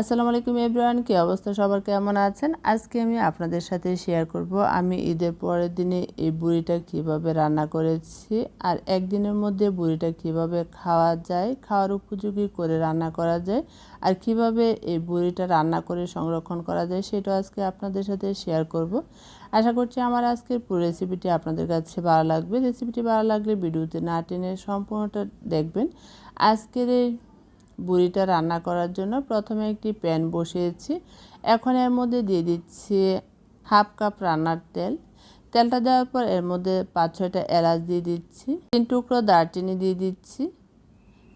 আসসালামু আলাইকুম এভরিওয়ান, কি অবস্থা? সবার কেমন আছেন? আজকে আমি আপনাদের সাথে শেয়ার করব আমি ঈদের পরের দিনে এই বুড়িটা কীভাবে রান্না করেছি আর একদিনের মধ্যে বুড়িটা কীভাবে খাওয়া যায়, খাওয়ার উপযোগী করে রান্না করা যায় আর কীভাবে এই বুড়িটা রান্না করে সংরক্ষণ করা যায় সেটা আজকে আপনাদের সাথে শেয়ার করব। আশা করছি আমার আজকের পুরো রেসিপিটি আপনাদের কাছে ভালো লাগবে। রেসিপিটি ভালো লাগলে ভিডিওতে না টেনে সম্পূর্ণটা দেখবেন। আজকের এই বুড়িটা রান্না করার জন্য প্রথমে একটি প্যান বসিয়েছি। এখন এর মধ্যে দিয়ে দিচ্ছি হাফ কাপ রান্নার তেল। তেলটা দেওয়ার পর এর মধ্যে পাঁচ ছয়টা এলাচ দিয়ে দিচ্ছি, তিন টুকরো দারচিনি দিয়ে দিচ্ছি,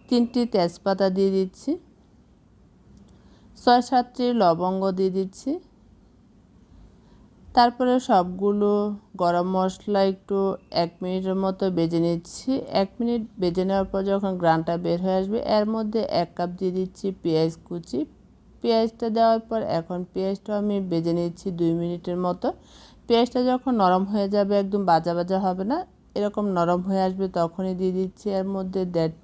তিনটি তেজপাতা দিয়ে দিচ্ছি, ছয় সাতটি লবঙ্গ দিয়ে দিচ্ছি তারপরে সবগুলো গরম মশলা একটু এক মিনিটের মতো বেজে নিচ্ছি। এক মিনিট বেজে নেওয়ার পর যখন গ্রানটা বের হয়ে আসবে, এর মধ্যে এক কাপ দিয়ে দিচ্ছি পেঁয়াজ কুচি। পেঁয়াজটা দেওয়ার পর এখন পেঁয়াজটা আমি বেজে নিচ্ছি দুই মিনিটের মতো। পেঁয়াজটা যখন নরম হয়ে যাবে, একদম বাজা বাজা হবে না, এরকম নরম হয়ে আসবে তখনই দিয়ে দিচ্ছি এর মধ্যে দেড়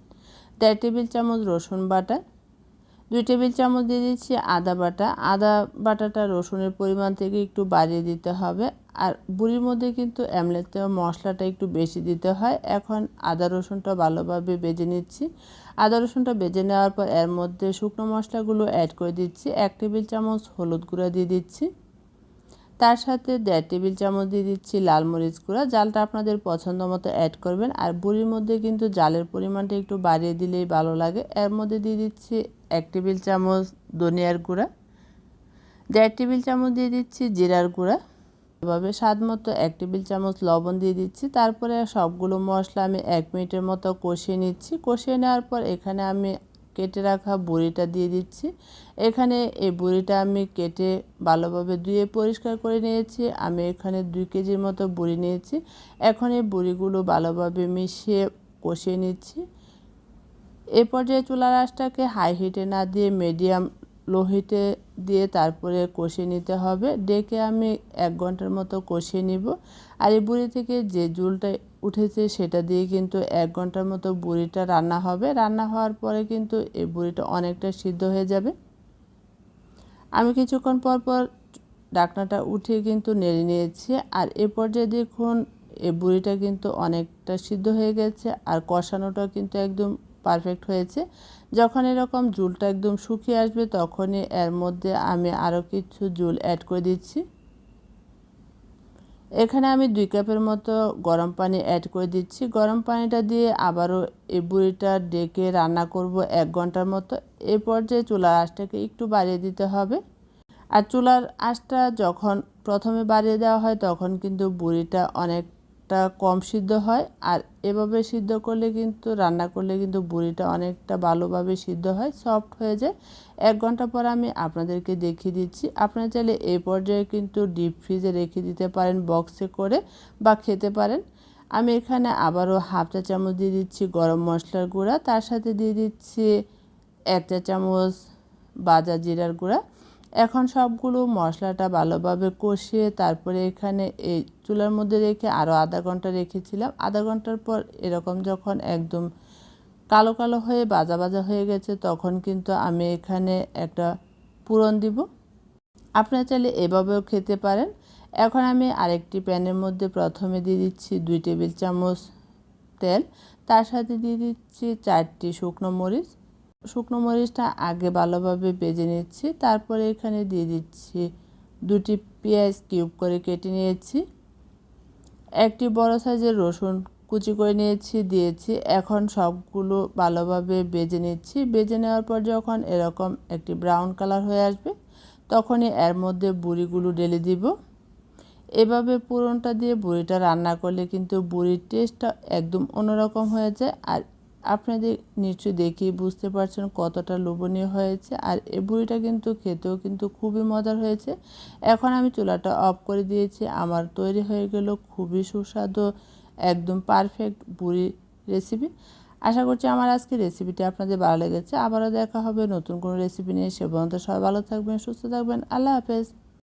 দেড় টেবিল চামচ রসুন বাটা। দুই টেবিল চামচ দিয়ে দিচ্ছি আদা বাটা। আদা বাটাটা রসুনের পরিমাণ থেকে একটু বাড়িয়ে দিতে হবে। আর বুড়ির মধ্যে কিন্তু এমলেতে মশলাটা একটু বেশি দিতে হয়। এখন আদা রসুনটা ভালোভাবে বেজে নিচ্ছি। আদা রসুনটা বেজে নেওয়ার পর এর মধ্যে শুকনো মশলাগুলো অ্যাড করে দিচ্ছি। এক টেবিল চামচ হলুদ গুঁড়া দিয়ে দিচ্ছি। তার সাথে দেড় টেবিল চামচ দিয়ে দিচ্ছি লাল মরিচ গুঁড়া। জালটা আপনাদের পছন্দ মতো অ্যাড করবেন। আর বুড়ির মধ্যে কিন্তু জালের পরিমাণটা একটু বাড়িয়ে দিলেই ভালো লাগে। এর মধ্যে দিয়ে দিচ্ছি এক টেবিল চামচ ধনিয়ার গুঁড়া, দেড় টেবিল চামচ দিয়ে দিচ্ছি জিরার গুঁড়া। এভাবে স্বাদ মতো এক টেবিল চামচ লবণ দিয়ে দিচ্ছি। তারপরে সবগুলো মশলা আমি এক মিনিটের মতো কষিয়ে নিচ্ছি। কষিয়ে নেওয়ার পর এখানে আমি কেটে রাখা বড়িটা দিয়ে দিচ্ছি। এখানে এই বড়িটা আমি কেটে ভালোভাবে ধুয়ে পরিষ্কার করে নিয়েছি। আমি এখানে দুই কেজির মতো বড়ি নিয়েছি। এখন এই বড়িগুলো ভালোভাবে মিশিয়ে কষিয়ে নিচ্ছি। এ পর্যায়ে চুলার আঁচটাকে হাই হিটে না দিয়ে মিডিয়াম লো হিটে দিয়ে তারপরে কষিয়ে নিতে হবে। ডেকে আমি এক ঘণ্টার মতো কষিয়ে নিব। আর এই বুড়ি থেকে যে জুলটা উঠেছে সেটা দিয়ে কিন্তু এক ঘণ্টার মতো বুড়িটা রান্না হবে। রান্না হওয়ার পরে কিন্তু এই বুড়িটা অনেকটা সিদ্ধ হয়ে যাবে। আমি কিছুক্ষণ পর পর ডাকনাটা উঠিয়ে কিন্তু নেড়ে নিয়েছি। আর এ পর্যায়ে দেখুন, এই বুড়িটা কিন্তু অনেকটা সিদ্ধ হয়ে গেছে। আর কষানোটা কিন্তু একদম পারফেক্ট হয়েছে। যখন এরকম জুলটা একদম শুকিয়ে আসবে, তখনই এর মধ্যে আমি আরও কিছু জুল অ্যাড করে দিচ্ছি। এখানে আমি দুই কাপের মতো গরম পানি অ্যাড করে দিচ্ছি। গরম পানিটা দিয়ে আবারও এই বুড়িটা ডেকে রান্না করব এক ঘণ্টার মতো। এ পর্যায়ে চুলার আঁচটাকে একটু বাড়িয়ে দিতে হবে। আর চুলার আঁচটা যখন প্রথমে বাড়িয়ে দেওয়া হয়, তখন কিন্তু বুড়িটা অনেক টা কম সিদ্ধ হয়। আর এভাবে সিদ্ধ করলে কিন্তু, রান্না করলে কিন্তু বুড়িটা অনেকটা ভালোভাবে সিদ্ধ হয় সফট হয়ে যায়। এক ঘণ্টা পর আমি আপনাদেরকে দেখিয়ে দিচ্ছি। আপনারা চাইলে এই পর্যায়ে কিন্তু ডিপ ফ্রিজে রেখে দিতে পারেন বক্সে করে বা খেতে পারেন। আমি এখানে আবারও হাফ চা চামচ দিয়ে দিচ্ছি গরম মশলার গুঁড়া। তার সাথে দিয়ে দিচ্ছি এক চা চামচ বাজা জিরার গুঁড়া। এখন সবগুলো মশলাটা ভালোভাবে কষিয়ে তারপরে এখানে এই চুলার মধ্যে রেখে আরও আধা ঘণ্টা রেখেছিলাম। আধা ঘণ্টার পর এরকম যখন একদম কালো কালো হয়ে বাজা বাজা হয়ে গেছে, তখন কিন্তু আমি এখানে একটা পুরন দিব। আপনারা চাইলে এভাবেও খেতে পারেন। এখন আমি আরেকটি প্যানের মধ্যে প্রথমে দিয়ে দিচ্ছি দুই টেবিল চামচ তেল। তার সাথে দিয়ে দিচ্ছি চারটি শুকনো মরিচ। শুকনো মরিচটা আগে ভালোভাবে বেজে নিচ্ছি। তারপরে এখানে দিয়ে দিচ্ছি দুটি পেঁয়াজ কিউব করে কেটে নিয়েছি। একটি বড় সাইজের রসুন কুচি করে নিয়েছি, দিয়েছি। এখন সবগুলো ভালোভাবে বেজে নিচ্ছি। বেজে নেওয়ার পর যখন এরকম একটি ব্রাউন কালার হয়ে আসবে, তখনই এর মধ্যে বুড়িগুলো ঢেলে দিব। এভাবে পুরনটা দিয়ে বুড়িটা রান্না করলে কিন্তু বুড়ির টেস্টটা একদম অন্যরকম হয়ে যায় আর আপনাদের নিশ্চয়ই দেখেই বুঝতে পারছেন কতটা লোভনীয় হয়েছে। আর এই বুড়িটা কিন্তু খেতেও কিন্তু খুবই মজার হয়েছে। এখন আমি চুলাটা অফ করে দিয়েছি। আমার তৈরি হয়ে গেল খুবই সুস্বাদু, একদম পারফেক্ট বুড়ি রেসিপি আশা করছি আমার আজকে রেসিপিটি আপনাদের ভালো লেগেছে। আবারও দেখা হবে নতুন কোনো রেসিপি নিয়ে। সে পর্যন্ত সবাই ভালো থাকবেন, সুস্থ থাকবেন। আল্লাহ হাফেজ।